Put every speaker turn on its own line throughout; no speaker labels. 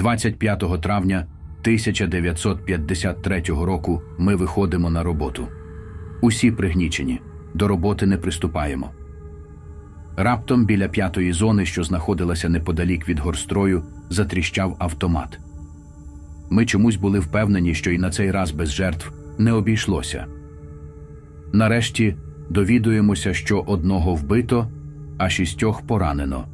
25 травня 1953 року ми виходимо на роботу. Усі пригнічені, до роботи не приступаємо. Раптом біля п'ятої зони, що знаходилася неподалік від горстрою, затріщав автомат. Ми чомусь були впевнені, що і на цей раз без жертв не обійшлося. Нарешті довідуємося, що одного вбито, а шістьох поранено.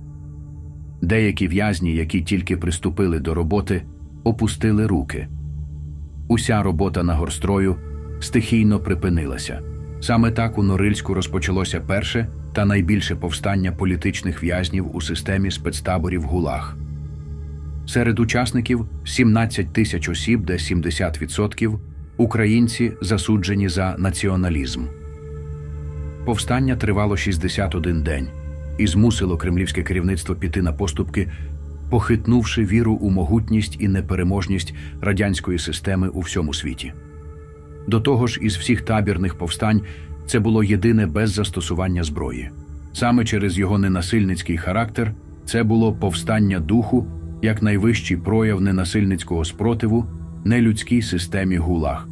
Деякі в'язні, які тільки приступили до роботи, опустили руки. Уся робота на горстрою стихійно припинилася. Саме так у Норильську розпочалося перше та найбільше повстання політичних в'язнів у системі спецтаборів ГУЛАГ. Серед учасників 17 тисяч осіб, де 70% – українці засуджені за націоналізм. Повстання тривало 61 день і змусило кремлівське керівництво піти на поступки, похитнувши віру у могутність і непереможність радянської системи у всьому світі. До того ж, із всіх табірних повстань це було єдине без застосування зброї. Саме через його ненасильницький характер це було повстання духу як найвищий прояв ненасильницького спротиву нелюдській системі ГУЛАГ.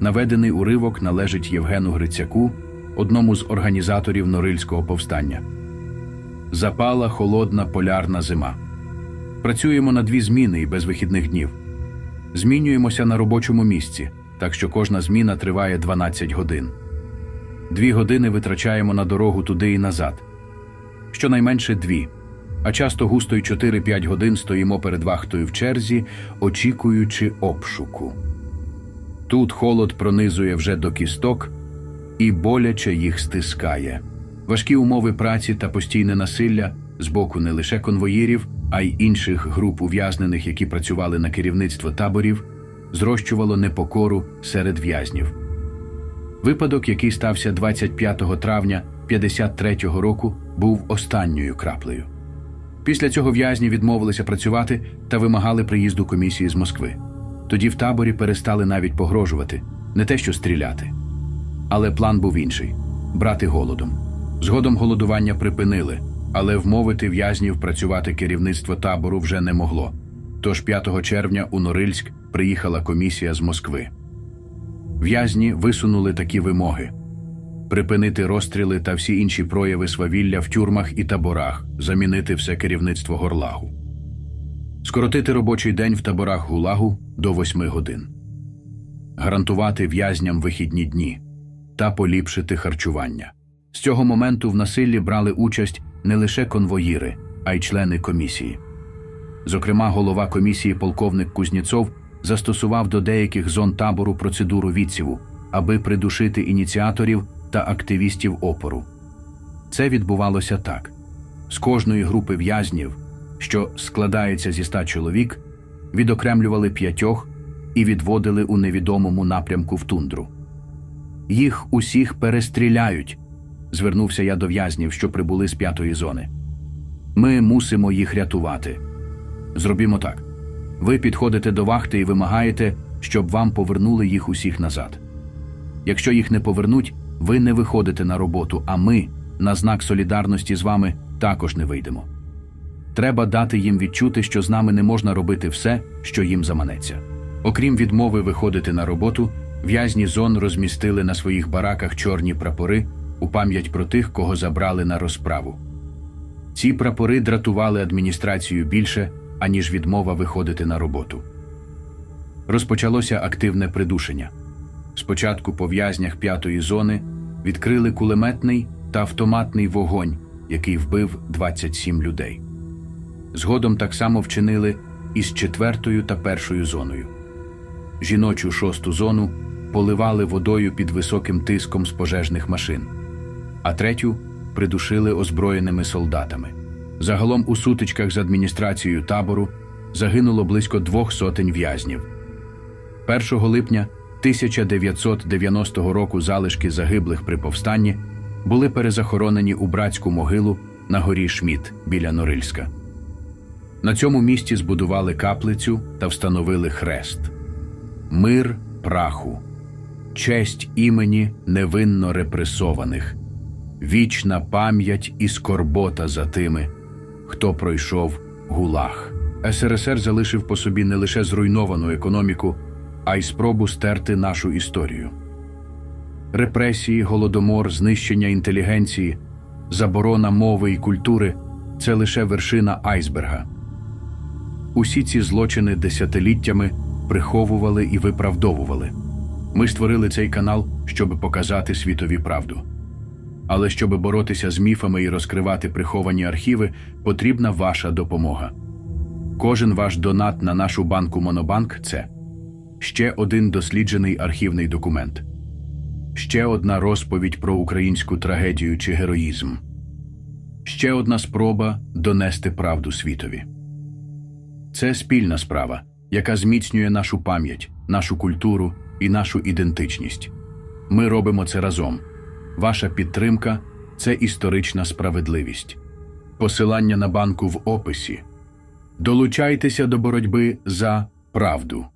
Наведений уривок належить Євгену Грицяку, одному з організаторів Норильського повстання. Запала холодна полярна зима. Працюємо на дві зміни і без вихідних днів. Змінюємося на робочому місці, так що кожна зміна триває 12 годин. Дві години витрачаємо на дорогу туди і назад. Щонайменше дві, а часто густо й 4-5 годин стоїмо перед вахтою в черзі, очікуючи обшуку. Тут холод пронизує вже до кісток і боляче їх стискає. Важкі умови праці та постійне насилля з боку не лише конвоїрів, а й інших груп ув'язнених, які працювали на керівництво таборів, зрощувало непокору серед в'язнів. Випадок, який стався 25 травня 53-го року, був останньою краплею. Після цього в'язні відмовилися працювати та вимагали приїзду комісії з Москви. Тоді в таборі перестали навіть погрожувати, не те що стріляти. Але план був інший брати голодом. Згодом голодування припинили, але вмовити в'язнів працювати керівництво табору вже не могло. Тож 5 червня у Норильськ приїхала комісія з Москви. В'язні висунули такі вимоги: припинити розстріли та всі інші прояви свавілля в тюрмах і таборах, замінити все керівництво горлагу, скоротити робочий день в таборах гулагу до 8 годин, гарантувати в'язням вихідні дні та поліпшити харчування. З цього моменту в насиллі брали участь не лише конвоїри, а й члени комісії. Зокрема, голова комісії полковник Кузніцов застосував до деяких зон табору процедуру відсіву, аби придушити ініціаторів та активістів опору. Це відбувалося так: з кожної групи в'язнів, що складається зі ста чоловік, відокремлювали п'ятьох і відводили у невідомому напрямку в тундру. Їх усіх перестріляють, звернувся я до в'язнів, що прибули з п'ятої зони. Ми мусимо їх рятувати. Зробімо так. Ви підходите до вахти і вимагаєте, щоб вам повернули їх усіх назад. Якщо їх не повернуть, ви не виходите на роботу, а ми, на знак солідарності з вами, також не вийдемо. Треба дати їм відчути, що з нами не можна робити все, що їм заманеться. Окрім відмови виходити на роботу, в'язні зон розмістили на своїх бараках чорні прапори у пам'ять про тих, кого забрали на розправу. Ці прапори дратували адміністрацію більше, аніж відмова виходити на роботу. Розпочалося активне придушення. Спочатку по в'язнях п'ятої зони відкрили кулеметний та автоматний вогонь, який вбив 27 людей. Згодом так само вчинили із четвертою та першою зоною. Жіночу шосту зону поливали водою під високим тиском з пожежних машин, а третю придушили озброєними солдатами. Загалом у сутичках з адміністрацією табору загинуло близько двох сотень в'язнів. 1 липня 1990 року залишки загиблих при повстанні були перезахоронені у братську могилу на горі Шміт біля Норильська. На цьому місці збудували каплицю та встановили хрест. Мир праху, честь імені невинно репресованих, вічна пам'ять і скорбота за тими, хто пройшов гулаг. СРСР залишив по собі не лише зруйновану економіку, а й спробу стерти нашу історію. Репресії, голодомор, знищення інтелігенції, заборона мови і культури це лише вершина айсберга. Усі ці злочини десятиліттями приховували і виправдовували. Ми створили цей канал, щоб показати світові правду. Але щоб боротися з міфами і розкривати приховані архіви, потрібна ваша допомога. Кожен ваш донат на нашу банку Монобанк це ще один досліджений архівний документ, ще одна розповідь про українську трагедію чи героїзм, ще одна спроба донести правду світові. Це спільна справа, яка зміцнює нашу пам'ять, нашу культуру і нашу ідентичність. Ми робимо це разом. Ваша підтримка це історична справедливість. Посилання на банку в описі. Долучайтеся до боротьби за правду.